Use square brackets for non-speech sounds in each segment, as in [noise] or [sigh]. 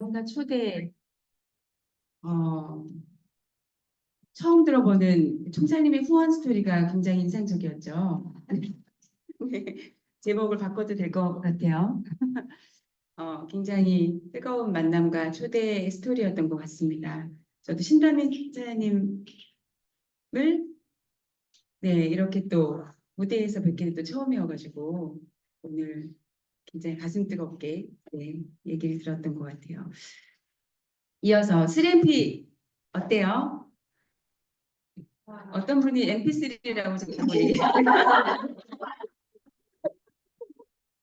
뭔가 초대 어, 처음 들어보는 총장님의 후원 스토리가 굉장히 인상적이었죠. 네, [laughs] 제목을 바꿔도 될 것 같아요. [laughs] 어, 굉장히 뜨거운 만남과 초대 스토리였던 것 같습니다. 저도 신다민 기자님을 네 이렇게 또 무대에서 뵙기는 또 처음이어가지고 오늘 굉장히 가슴 뜨겁게 네, 얘기를 들었던 것 같아요. 이어서 3MP 어때요? 어떤 분이 MP3라고 자꾸 얘기해요.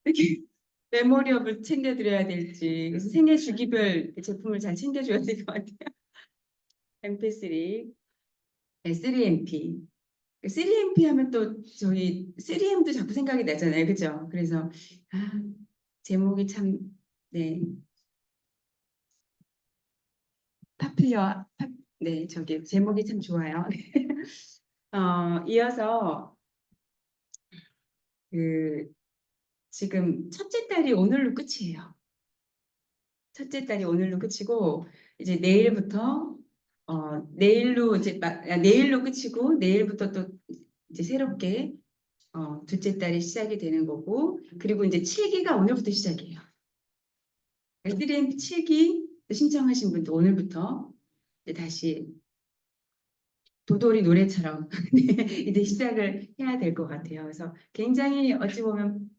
이렇게 메모리업을 챙겨드려야 될지 그래서 생애 주기별 제품을 잘 챙겨줘야 될 것 같아요. MP3, 네, 3MP. 3MP 하면 또 저희 3M도 자꾸 생각이 나잖아요. 그죠? 그래서 아, 제목이 참 네. 파필려 파, 네, 저기 제목이 참 좋아요. [laughs] 어, 이어서 그 지금 첫째 딸이 오늘로 끝이에요. 첫째 딸이 오늘로 끝이고 이제 내일부터 어 내일로 이제 마- 아, 내일로 끝이고 내일부터 또 이제 새롭게 어 둘째 딸이 시작이 되는 거고 그리고 이제 7기가 오늘부터 시작이에요. 애들은 7기 신청하신 분도 오늘부터 다시 도돌이 노래처럼 [laughs] 네, 이제 시작을 해야 될 것 같아요. 그래서 굉장히 어찌 보면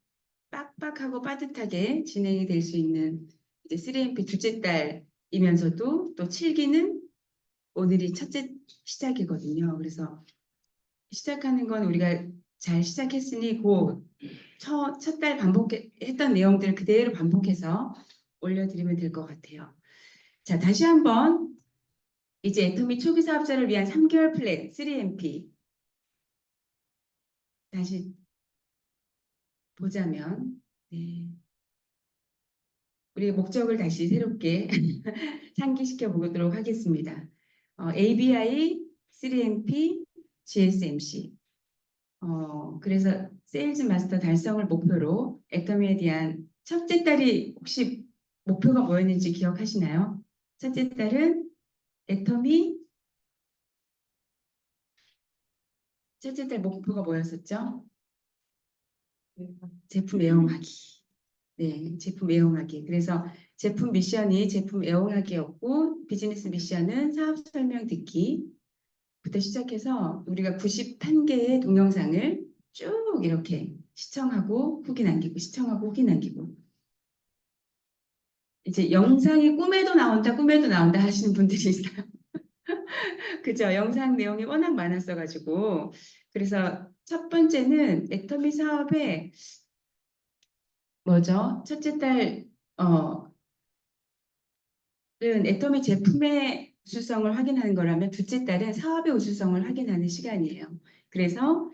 빡빡하고 빠듯하게 진행이 될 수 있는 이제 3MP 둘째 딸이면서도 또 7기는 오늘이 첫째 시작이거든요. 그래서 시작하는 건 우리가 잘 시작했으니 그첫 달 반복했던 내용들 그대로 반복해서 올려드리면 될 것 같아요. 자, 다시 한번 이제 애터미 초기 사업자를 위한 3개월 플랜 3MP 다시 보자면 네. 우리 목적을 다시 새롭게 [laughs] 상기시켜 보도록 하겠습니다. 어, ABI, 3MP, GSMC. 어, 그래서 세일즈 마스터 달성을 목표로 애터미에 대한 첫째 딸이 혹시 목표가 뭐였는지 기억하시나요? 첫째 딸은 애터미 첫째 딸 목표가 뭐였었죠? 제품 애용하기. 네, 제품 애용하기. 그래서 제품 미션이 제품 애용하기였고 비즈니스 미션은 사업 설명 듣기 부터 시작해서 우리가 91개의 동영상을 쭉 이렇게 시청하고 후기 남기고 시청하고 후기 남기고 이제 영상이 꿈에도 나온다 꿈에도 나온다 하시는 분들이 있어요. [laughs] 그죠? 영상 내용이 워낙 많았어 가지고 그래서 첫 번째는 애터미 사업에 뭐죠? 첫째 딸 어, 은 애터미 제품의 우수성을 확인하는 거라면 둘째 딸은 사업의 우수성을 확인하는 시간이에요. 그래서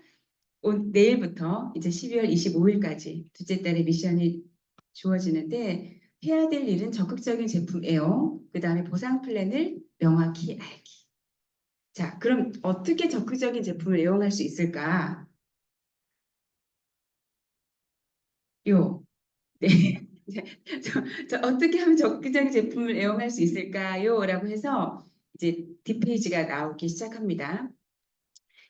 오, 내일부터 이제 12월 25일까지 둘째 딸의 미션이 주어지는데 해야 될 일은 적극적인 제품 애용, 그 다음에 보상 플랜을 명확히 알기. 자, 그럼 어떻게 적극적인 제품을 애용할 수 있을까? 요, 네. 저, 저 어떻게 하면 적극적인 제품을 애용할 수 있을까요? 라고 해서 이제 뒷페이지가 나오기 시작합니다.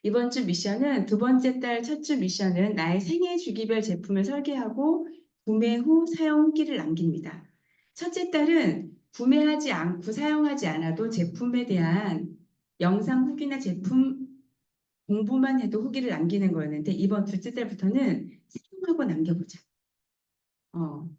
이번 주 미션은 두 번째 달 첫 주 미션은 나의 생애 주기별 제품을 설계하고 구매 후 사용 후기를 남깁니다. 첫째 달은 구매하지 않고 사용하지 않아도 제품에 대한 영상 후기나 제품 공부만 해도 후기를 남기는 거였는데 이번 둘째 달부터는 사용하고 남겨보자. 어,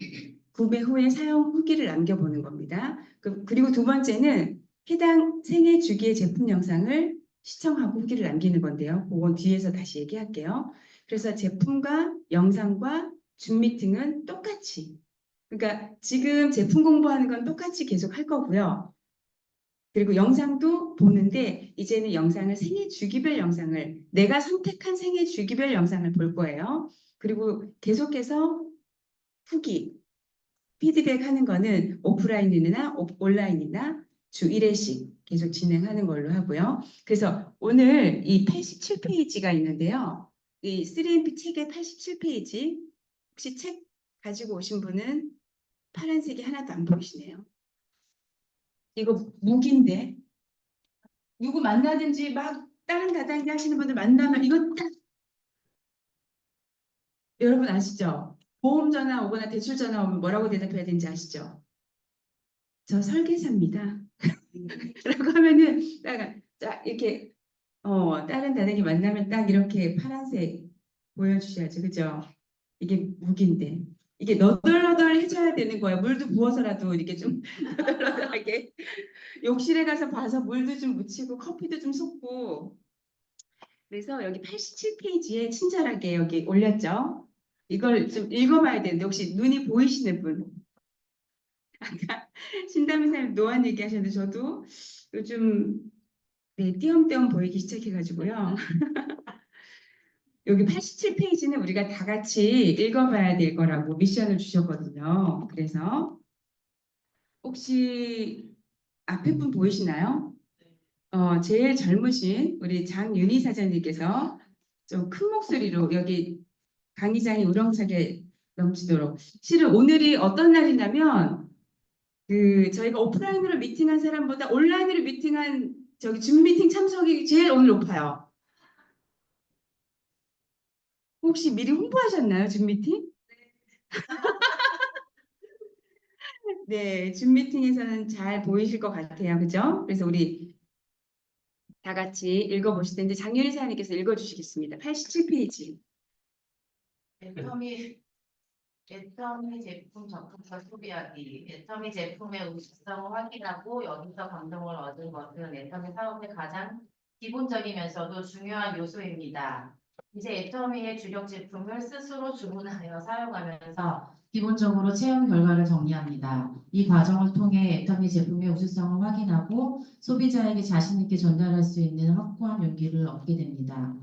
구매 후에 사용 후기를 남겨보는 겁니다. 그, 그리고 두 번째는 해당 생애 주기의 제품 영상을 시청하고 후기를 남기는 건데요. 그건 뒤에서 다시 얘기할게요. 그래서 제품과 영상과 줌 미팅은 똑같이 그러니까 지금 제품 공부하는 건 똑같이 계속 할 거고요. 그리고 영상도 보는데 이제는 영상을 생애 주기별 영상을 내가 선택한 생애 주기별 영상을 볼 거예요. 그리고 계속해서 후기, 피드백 하는 거는 오프라인이나 오- 온라인이나 주 1회씩 계속 진행하는 걸로 하고요. 그래서 오늘 이 87페이지가 있는데요. 이 3MP 책의 87페이지 혹시 책 가지고 오신 분은 파란색이 하나도 안 보이시네요. 이거 무기인데 누구 만나든지 막 다른 다단계 하시는 분들 만나면 이거 딱 여러분 아시죠? 보험 전화 오거나 대출 전화 오면 뭐라고 대답해야 되는지 아시죠? 저 설계사입니다. [laughs] 라고 하면은 딱, 딱 이렇게 어 다른 다단계 만나면 딱 이렇게 파란색 보여주셔야죠, 그죠? 이게 무기인데 이게 너덜너덜 해줘야 되는 거예요. 물도 부어서라도 이렇게 좀 [laughs] 너덜너덜하게 욕실에 가서 봐서 물도 좀 묻히고 커피도 좀 쏟고 그래서 여기 87페이지에 친절하게 여기 올렸죠. 이걸 좀 읽어봐야 되는데 혹시 눈이 보이시는 분? 아까 신담의사님 노안 얘기하셨는데 저도 요즘 네, 띄엄띄엄 보이기 시작해가지고요. [laughs] 여기 87페이지는 우리가 다 같이 읽어봐야 될 거라고 미션을 주셨거든요. 그래서 혹시 앞에 분 보이시나요? 어, 제일 젊으신 우리 장윤희 사장님께서 좀 큰 목소리로 여기 강의장이 우렁차게 넘치도록 실은 오늘이 어떤 날이냐면 그 저희가 오프라인으로 미팅한 사람보다 온라인으로 미팅한 저기 줌 미팅 참석이 제일 오늘 높아요. 혹시 미리 홍보하셨나요, 줌 미팅? 네, 줌 미팅에서는 잘 보이실 것 같아요. 그죠? 그래서 우리 다 같이 읽어보실 텐데 장윤희 사장님께서 읽어주시겠습니다. 87페이지. 애터미 애터미 제품 적합성 소비하기. 애터미 제품의 우수성을 확인하고 여기서 감동을 얻은 것은 애터미 사업의 가장 기본적이면서도 중요한 요소입니다. 이제 애터미의 주력 제품을 스스로 주문하여 사용하면서 기본적으로 체험 결과를 정리합니다. 이 과정을 통해 애터미 제품의 우수성을 확인하고 소비자에게 자신 있게 전달할 수 있는 확고한 용기를 얻게 됩니다.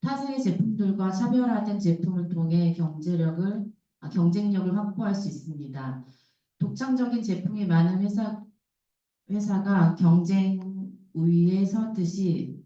타사의 제품들과 차별화된 제품을 통해 경제력을 아, 경쟁력을 확보할 수 있습니다. 독창적인 제품이 많은 회사 회사가 경쟁 우위에 서듯이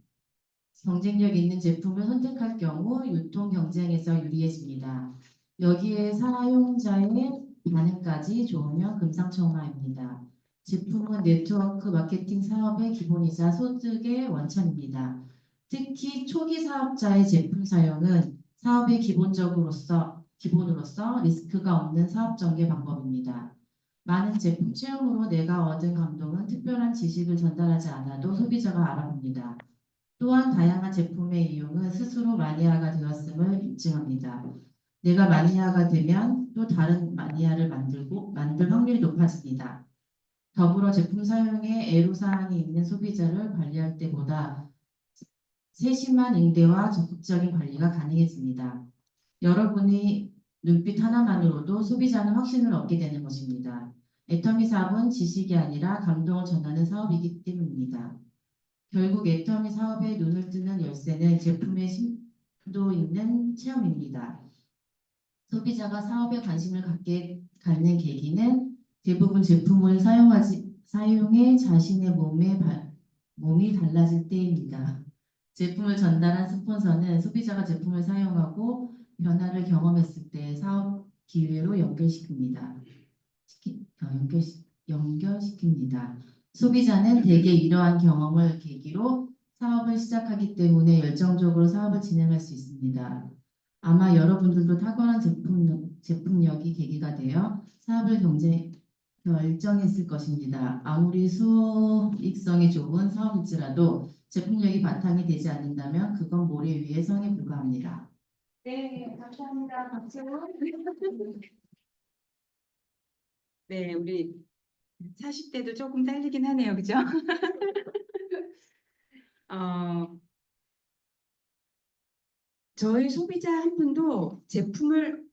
경쟁력 있는 제품을 선택할 경우 유통 경쟁에서 유리해집니다. 여기에 사용자의 반응까지 좋으면 금상첨화입니다. 제품은 네트워크 마케팅 사업의 기본이자 소득의 원천입니다. 특히 초기 사업자의 제품 사용은 사업의 기본적으로서 기본으로서 리스크가 없는 사업 전개 방법입니다. 많은 제품 체험으로 내가 얻은 감동은 특별한 지식을 전달하지 않아도 소비자가 알아봅니다. 또한 다양한 제품의 이용은 스스로 마니아가 되었음을 입증합니다. 내가 마니아가 되면 또 다른 마니아를 만들고 만들 확률이 높아집니다. 더불어 제품 사용에 애로사항이 있는 소비자를 관리할 때보다 세심한 응대와 적극적인 관리가 가능해집니다. 여러분이 눈빛 하나만으로도 소비자는 확신을 얻게 되는 것입니다. 애터미 사업은 지식이 아니라 감동을 전하는 사업이기 때문입니다. 결국 애터미 사업에 눈을 뜨는 열쇠는 제품의 심도 있는 체험입니다. 소비자가 사업에 관심을 갖게 갖는 계기는 대부분 제품을 사용하지 사용해 자신의 몸에 바- 몸이 달라질 때입니다. 제품을 전달한 스폰서는 소비자가 제품을 사용하고 변화를 경험했을 때 사업 기회로 연결시킵니다. 시키, 어, 연결시, 연결시킵니다. 소비자는 대개 이러한 경험을 계기로 사업을 시작하기 때문에 열정적으로 사업을 진행할 수 있습니다. 아마 여러분들도 탁월한 제품력, 제품력이 계기가 되어 사업을 경제, 결정했을 것입니다. 아무리 수익성이 좋은 사업일지라도 제품력이 바탕이 되지 않는다면 그건 모래 위의 성에 불과합니다. 네, 감사합니다. 박수. 네, 우리 40대도 조금 딸리긴 하네요. 그죠? [laughs] 어, 저희 소비자 한 분도 제품을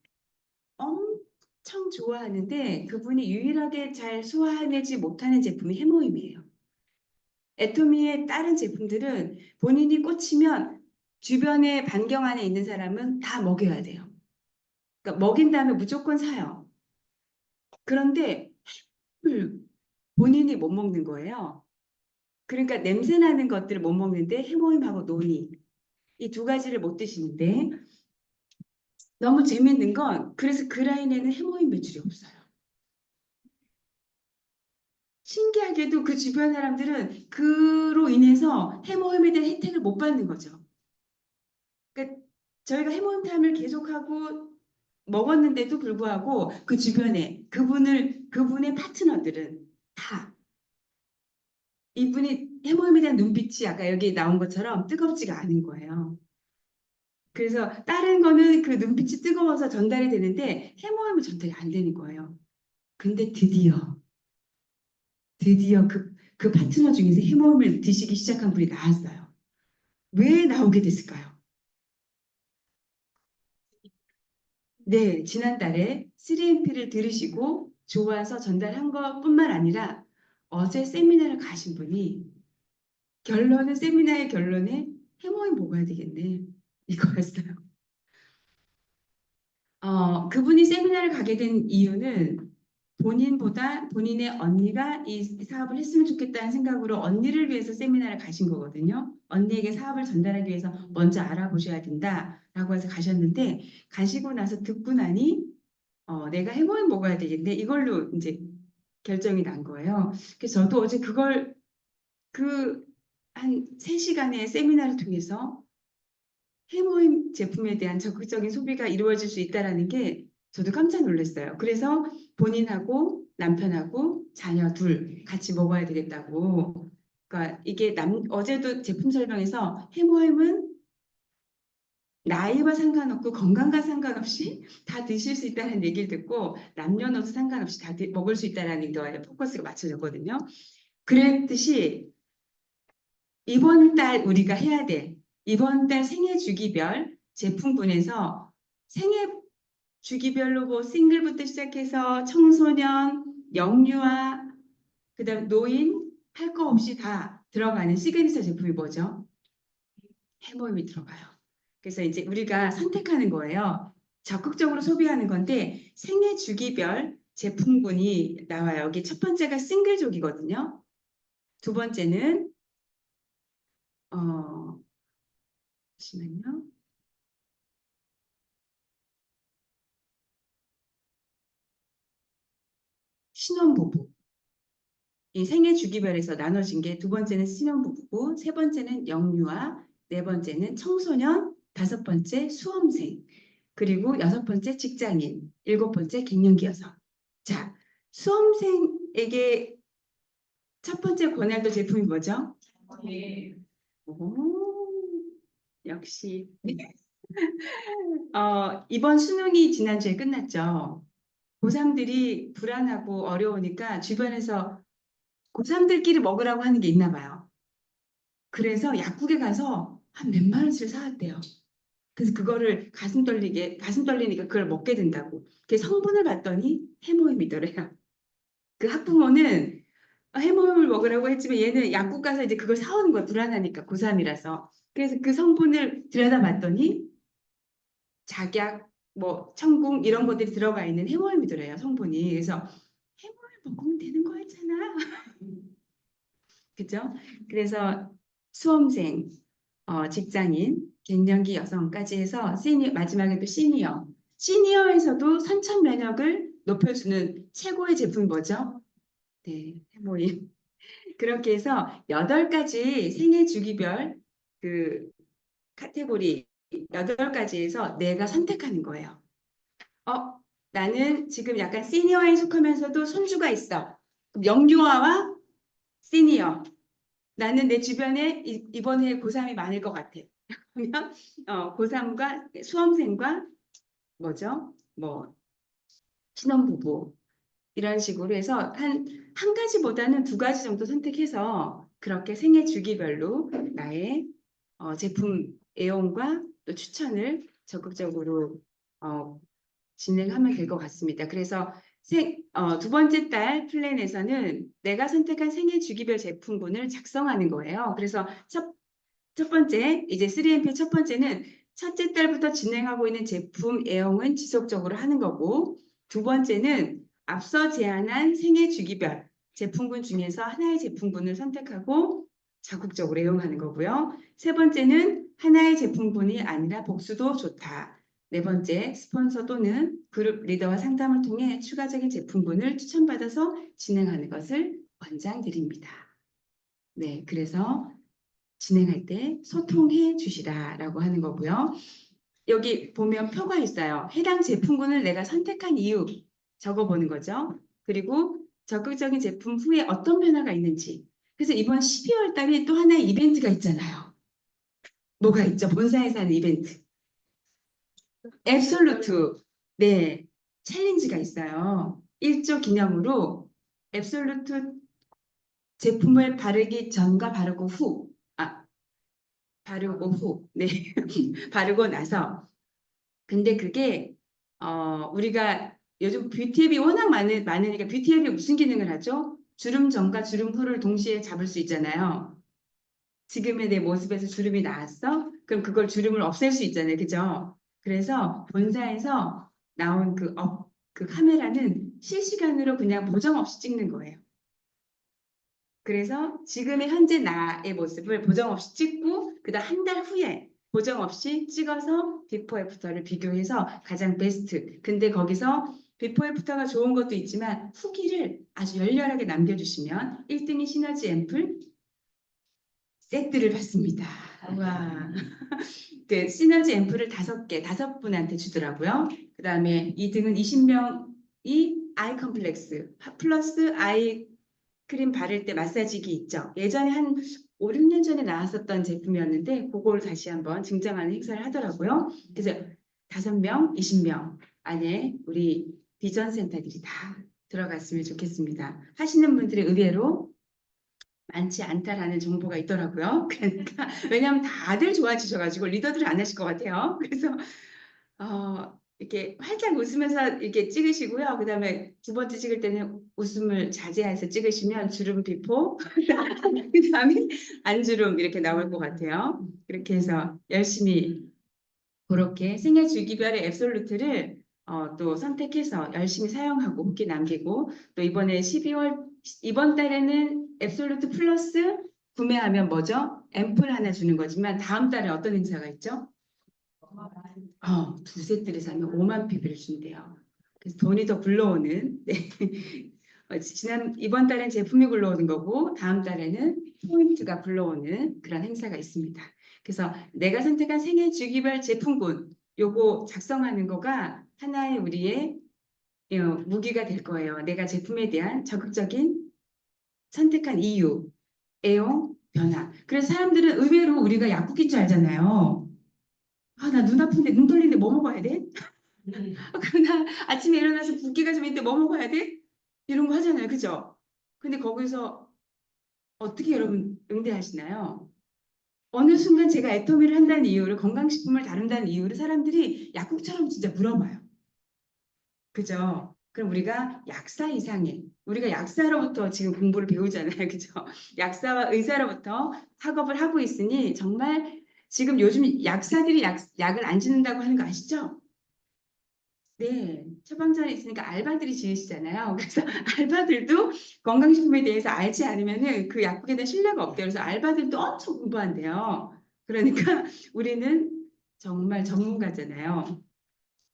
엄청 좋아하는데 그분이 유일하게 잘 소화해내지 못하는 제품이 해모임이에요. 애토미의 다른 제품들은 본인이 꽂히면 주변에 반경 안에 있는 사람은 다 먹여야 돼요. 그러니까 먹인 다음에 무조건 사요. 그런데 햄을 본인이 못 먹는 거예요. 그러니까 냄새 나는 것들을 못 먹는데 해모임하고 논이 이 두 가지를 못 드시는데 너무 재밌는 건 그래서 그 라인에는 해모임 매출이 없어요. 신기하게도 그 주변 사람들은 그로 인해서 해모임에 대한 혜택을 못 받는 거죠. 그러니까 저희가 해모임 타임을 계속하고 먹었는데도 불구하고 그 주변에 그분을 그분의 파트너들은 다 이분이 해모임에 대한 눈빛이 아까 여기 나온 것처럼 뜨겁지가 않은 거예요. 그래서 다른 거는 그 눈빛이 뜨거워서 전달이 되는데 해모임은 전달이 안 되는 거예요. 근데 드디어 드디어 그, 그 파트너 중에서 해모임을 드시기 시작한 분이 나왔어요. 왜 나오게 됐을까요? 네, 지난달에 3MP를 들으시고 좋아서 전달한 것뿐만 아니라 어제 세미나를 가신 분이 결론은 세미나의 결론에 해모임 먹어야 되겠네 이거였어요. 어, 그분이 세미나를 가게 된 이유는 본인보다 본인의 언니가 이 사업을 했으면 좋겠다는 생각으로 언니를 위해서 세미나를 가신 거거든요. 언니에게 사업을 전달하기 위해서 먼저 알아보셔야 된다라고 해서 가셨는데 가시고 나서 듣고 나니 어, 내가 해모임 먹어야 되겠네 이걸로 이제 결정이 난 거예요. 그래서 저도 어제 그걸 그 한 3시간의 세미나를 통해서 해모임 제품에 대한 적극적인 소비가 이루어질 수 있다라는 게 저도 깜짝 놀랐어요. 그래서 본인하고 남편하고 자녀 둘 같이 먹어야 되겠다고. 그러니까 이게 남 어제도 제품 설명에서 해모임은 나이와 상관없고 건강과 상관없이 다 드실 수 있다는 얘기를 듣고 남녀노소 상관없이 다 드- 먹을 수 있다는 거에 포커스가 맞춰졌거든요. 그랬듯이 이번 달 우리가 해야 돼. 이번 달 생애 주기별 제품군에서 생애 주기별로 뭐 싱글부터 시작해서 청소년, 영유아, 그 다음 노인 할 거 없이 다 들어가는 시그니처 제품이 뭐죠? 해모임이 들어가요. 그래서 이제 우리가 선택하는 거예요. 적극적으로 소비하는 건데 생애 주기별 제품군이 나와요. 여기 첫 번째가 싱글족이거든요. 두 번째는 어 잠시만요. 신혼부부. 이 생애 주기별에서 나눠진 게 두 번째는 신혼부부고 세 번째는 영유아, 네 번째는 청소년, 다섯 번째 수험생, 그리고 여섯 번째 직장인, 일곱 번째 갱년기 여성. 자, 수험생에게 첫 번째 권할 도 제품이 뭐죠? 예. 오, 역시. [laughs] 어, 이번 수능이 지난주에 끝났죠. 고3들이 불안하고 어려우니까 주변에서 고3들끼리 먹으라고 하는 게 있나 봐요. 그래서 약국에 가서 한 몇만 원씩 사왔대요. 그래서 그거를 가슴 떨리게, 가슴 떨리니까 그걸 먹게 된다고. 그 성분을 봤더니 해모임이더래요. 그 학부모는 해모임을 먹으라고 했지만 얘는 약국 가서 이제 그걸 사오는 거야. 불안하니까 고3이라서. 그래서 그 성분을 들여다봤더니 작약, 뭐 청궁 이런 것들이 들어가 있는 해모임이더래요. 성분이. 그래서 해모임 먹으면 되는 거였잖아. 그죠? 그래서 수험생, 어, 직장인, 갱년기 여성까지 해서 시니 마지막에 또 시니어. 시니어에서도 선천 면역을 높여주는 최고의 제품이 뭐죠? 네, 해모임. [laughs] 그렇게 해서 여덟 가지 생애 주기별 그 카테고리 여덟 가지에서 내가 선택하는 거예요. 어, 나는 지금 약간 시니어에 속하면서도 손주가 있어. 영유아와 시니어. 나는 내 주변에 이- 이번에 고3이 많을 것 같아. [laughs] 그러면 어, 고3과 수험생과 뭐죠? 뭐 신혼부부 이런 식으로 해서 한, 한 가지보다는 두 가지 정도 선택해서 그렇게 생애 주기별로 나의 어, 제품 애용과 또 추천을 적극적으로 어, 진행하면 될 것 같습니다. 그래서 생, 어, 두 번째 달 플랜에서는 내가 선택한 생애 주기별 제품군을 작성하는 거예요. 그래서 첫, 첫 번째, 이제 3MP 첫 번째는 첫째 달부터 진행하고 있는 제품 애용은 지속적으로 하는 거고, 두 번째는 앞서 제안한 생애 주기별 제품군 중에서 하나의 제품군을 선택하고 적극적으로 애용하는 거고요. 세 번째는 하나의 제품군이 아니라 복수도 좋다. 네 번째, 스폰서 또는 그룹 리더와 상담을 통해 추가적인 제품군을 추천받아서 진행하는 것을 권장드립니다. 네, 그래서 진행할 때 소통해 주시라 라고 하는 거고요. 여기 보면 표가 있어요. 해당 제품군을 내가 선택한 이유 적어보는 거죠. 그리고 적극적인 제품 후에 어떤 변화가 있는지. 그래서 이번 12월 달에 또 하나의 이벤트가 있잖아요. 뭐가 있죠? 본사에서 하는 이벤트. 앱솔루트. 네. 챌린지가 있어요. 1조 기념으로 앱솔루트 제품을 바르기 전과 바르고 후. 아, 바르고 후. 네. [laughs] 바르고 나서. 근데 그게 어, 우리가 요즘 뷰티 앱이 워낙 많으, 많으니까 뷰티 앱이 무슨 기능을 하죠? 주름 전과 주름 후를 동시에 잡을 수 있잖아요. 지금의 내 모습에서 주름이 나왔어? 그럼 그걸 주름을 없앨 수 있잖아요. 그죠? 그래서 본사에서 나온 그, 업, 그 카메라는 실시간으로 그냥 보정 없이 찍는 거예요. 그래서 지금의 현재 나의 모습을 보정 없이 찍고 그다음 한 달 후에 보정 없이 찍어서 비포 애프터를 비교해서 가장 베스트. 근데 거기서 비포 애프터가 좋은 것도 있지만 후기를 아주 열렬하게 남겨주시면 1등이 시너지 앰플 세트를 받습니다. 와. 그 시너지 앰플을 다섯 개, 다섯 분한테 주더라고요. 그 다음에 2등은 20명이 아이 컴플렉스 플러스 아이 크림 바를 때 마사지기 있죠. 예전에 한 5, 6년 전에 나왔었던 제품이었는데 그걸 다시 한번 증정하는 행사를 하더라고요. 그래서 다섯 명, 20명 안에 우리 비전 센터들이 다 들어갔으면 좋겠습니다. 하시는 분들이 의외로 많지 않다라는 정보가 있더라고요. [laughs] 그러니까 왜냐하면 다들 좋아지셔가지고 리더들은 안 하실 것 같아요. [laughs] 그래서 어, 이렇게 활짝 웃으면서 이렇게 찍으시고요. 그 다음에 두 번째 찍을 때는 웃음을 자제해서 찍으시면 주름 비포, [laughs] 그 다음에 안주름 이렇게 나올 것 같아요. 그렇게 해서 열심히 그렇게 생애 주기별의 앱솔루트를 어, 또 선택해서 열심히 사용하고 후기 남기고 또 이번에 12월 이번 달에는 앱솔루트 플러스 구매하면 뭐죠? 앰플 하나 주는 거지만 다음 달에 어떤 행사가 있죠? 어, 두 세트를 사면 5만 PB를 준대요. 그래서 돈이 더 굴러오는. 네. 어, 지난 이번 달엔 제품이 굴러오는 거고 다음 달에는 포인트가 굴러오는 그런 행사가 있습니다. 그래서 내가 선택한 생애 주기별 제품군 요거 작성하는 거가 하나의 우리의 어, 무기가 될 거예요. 내가 제품에 대한 적극적인 선택한 이유, 애용, 변화. 그래서 사람들은 의외로 우리가 약국인 줄 알잖아요. 아, 나 눈 아픈데 눈 떨리는데 뭐 먹어야 돼? 아, 그럼 나 아침에 일어나서 붓기가 좀 있는데 뭐 먹어야 돼? 이런 거 하잖아요. 그죠? 근데 거기서 어떻게 여러분 응대하시나요? 어느 순간 제가 애터미를 한다는 이유로 건강식품을 다룬다는 이유로 사람들이 약국처럼 진짜 물어봐요. 그죠? 그럼 우리가 약사 이상의 우리가 약사로부터 지금 공부를 배우잖아요. [laughs] 그죠? 약사와 의사로부터 학업을 하고 있으니 정말 지금 요즘 약사들이 약, 약을 안 짓는다고 하는 거 아시죠? 네, 처방전이 있으니까 알바들이 지으시잖아요. [laughs] 그래서 알바들도 건강식품에 대해서 알지 않으면은 그 약국에 대한 신뢰가 없대요. 그래서 알바들도 엄청 공부한대요. 그러니까 우리는 정말 전문가잖아요.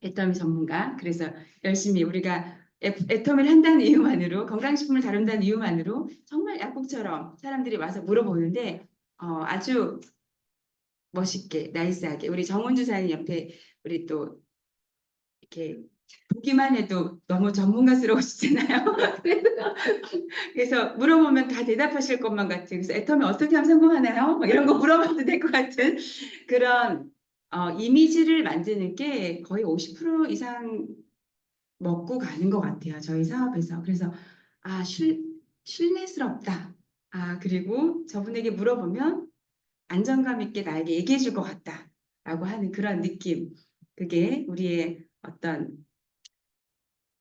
애터미 전문가. 그래서 열심히 우리가 애- 애터미를 한다는 이유만으로 건강식품을 다룬다는 이유만으로 정말 약국처럼 사람들이 와서 물어보는데 어, 아주 멋있게 나이스하게 우리 정은주 사님 옆에 우리 또 이렇게 보기만 해도 너무 전문가스러우시잖아요. 그래서, [laughs] 그래서 물어보면 다 대답하실 것만 같은 그래서 애터미 어떻게 하면 성공하나요? 막 이런 거 물어봐도 될 것 같은 그런 어, 이미지를 만드는 게 거의 50% 이상 먹고 가는 것 같아요. 저희 사업에서. 그래서 아, 실, 신뢰스럽다. 아, 그리고 저분에게 물어보면 안정감 있게 나에게 얘기해 줄 것 같다. 라고 하는 그런 느낌. 그게 우리의 어떤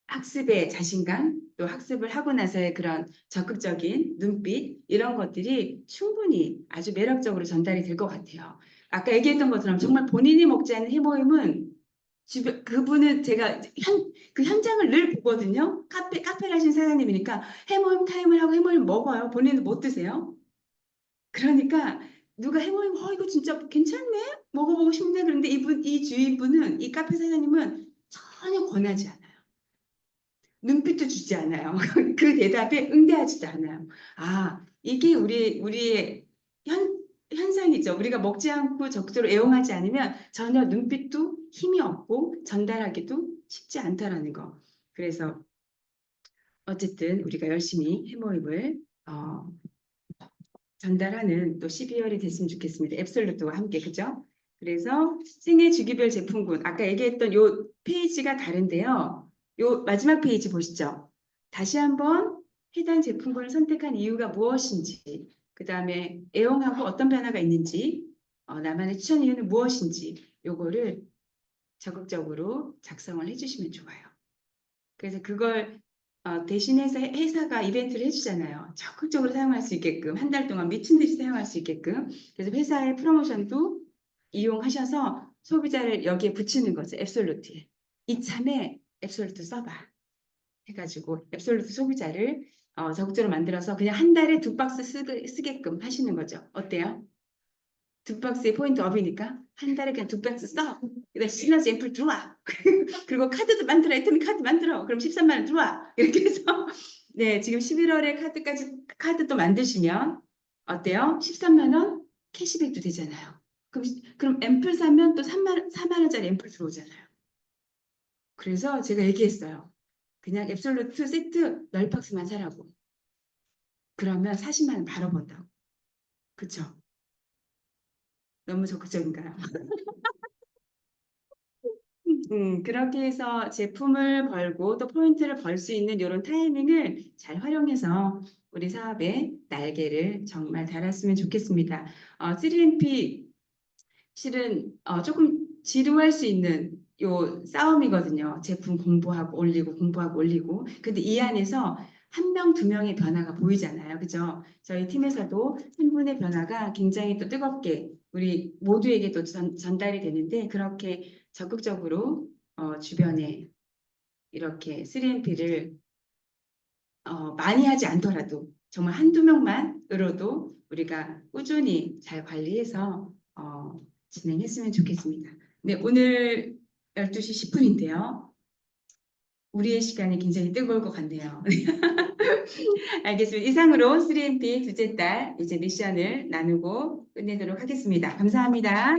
학습의 자신감, 또 학습을 하고 나서의 그런 적극적인 눈빛, 이런 것들이 충분히 아주 매력적으로 전달이 될 것 같아요. 아까 얘기했던 것처럼 정말 본인이 먹지 않는 해모임은 주변, 그분은 제가 현, 그 현장을 늘 보거든요. 카페, 카페를 하신 사장님이니까 해모임 타임을 하고 해모임 먹어요. 본인은 못 드세요. 그러니까 누가 해모임, 어, 이거 진짜 괜찮네? 먹어보고 싶네? 그런데 이분, 이 주인분은, 이 카페 사장님은 전혀 권하지 않아요. 눈빛도 주지 않아요. [laughs] 그 대답에 응대하지도 않아요. 아, 이게 우리 우리의 현 현상이죠. 우리가 먹지 않고 적절히 애용하지 않으면 전혀 눈빛도 힘이 없고 전달하기도 쉽지 않다라는 거. 그래서 어쨌든 우리가 열심히 해모임을 어, 전달하는 또 12월이 됐으면 좋겠습니다. 앱솔루트와 함께 그죠? 그래서 생애 주기별 제품군 아까 얘기했던 요 페이지가 다른데요. 요 마지막 페이지 보시죠. 다시 한번 해당 제품군을 선택한 이유가 무엇인지, 그 다음에 애용하고 어떤 변화가 있는지, 어, 나만의 추천 이유는 무엇인지, 요거를 적극적으로 작성을 해주시면 좋아요. 그래서 그걸 어, 대신해서 회- 회사가 이벤트를 해주잖아요. 적극적으로 사용할 수 있게끔 한 달 동안 미친 듯이 사용할 수 있게끔. 그래서 회사의 프로모션도 이용하셔서 소비자를 여기에 붙이는 거죠. 앱솔루트에. 이참에 앱솔루트 써봐. 해가지고 앱솔루트 소비자를 어, 적극적으로 만들어서 그냥 한 달에 두 박스 쓰, 쓰게끔 하시는 거죠. 어때요? 두 박스의 포인트 업이니까 한 달에 그냥 두 박스 써. 그다음 시너지 앰플 들어와. [laughs] 그리고 카드도 만들어. 애터미 카드 만들어. 그럼 13만 원 들어와. 이렇게 해서 [laughs] 네 지금 11월에 카드까지 카드도 만드시면 어때요? 13만 원 캐시백도 되잖아요. 그럼 그럼 앰플 사면 또 3만 4만 원짜리 앰플 들어오잖아요. 그래서 제가 얘기했어요. 그냥 앱솔루트 세트 10박스만 사라고. 그러면 40만 원 바로 번다고. 그쵸? 너무 적극적인가요? [laughs] 음, 그렇게 해서 제품을 벌고 또 포인트를 벌 수 있는 이런 타이밍을 잘 활용해서 우리 사업의 날개를 정말 달았으면 좋겠습니다. 어, 3MP 실은 어, 조금 지루할 수 있는 요 싸움이거든요. 제품 공부하고 올리고 공부하고 올리고. 근데 이 안에서 한 명, 두 명의 변화가 보이잖아요. 그죠? 저희 팀에서도 한 분의 변화가 굉장히 또 뜨겁게 우리 모두에게 또 전, 전달이 되는데 그렇게 적극적으로 어, 주변에 이렇게 3MP를 어, 많이 하지 않더라도 정말 한두 명만으로도 우리가 꾸준히 잘 관리해서 어, 진행했으면 좋겠습니다. 네, 오늘 12시 10분인데요. 우리의 시간이 굉장히 뜨거울 것 같네요. [laughs] 알겠습니다. 이상으로 3MP 둘째 달 이제 미션을 나누고 끝내도록 하겠습니다. 감사합니다.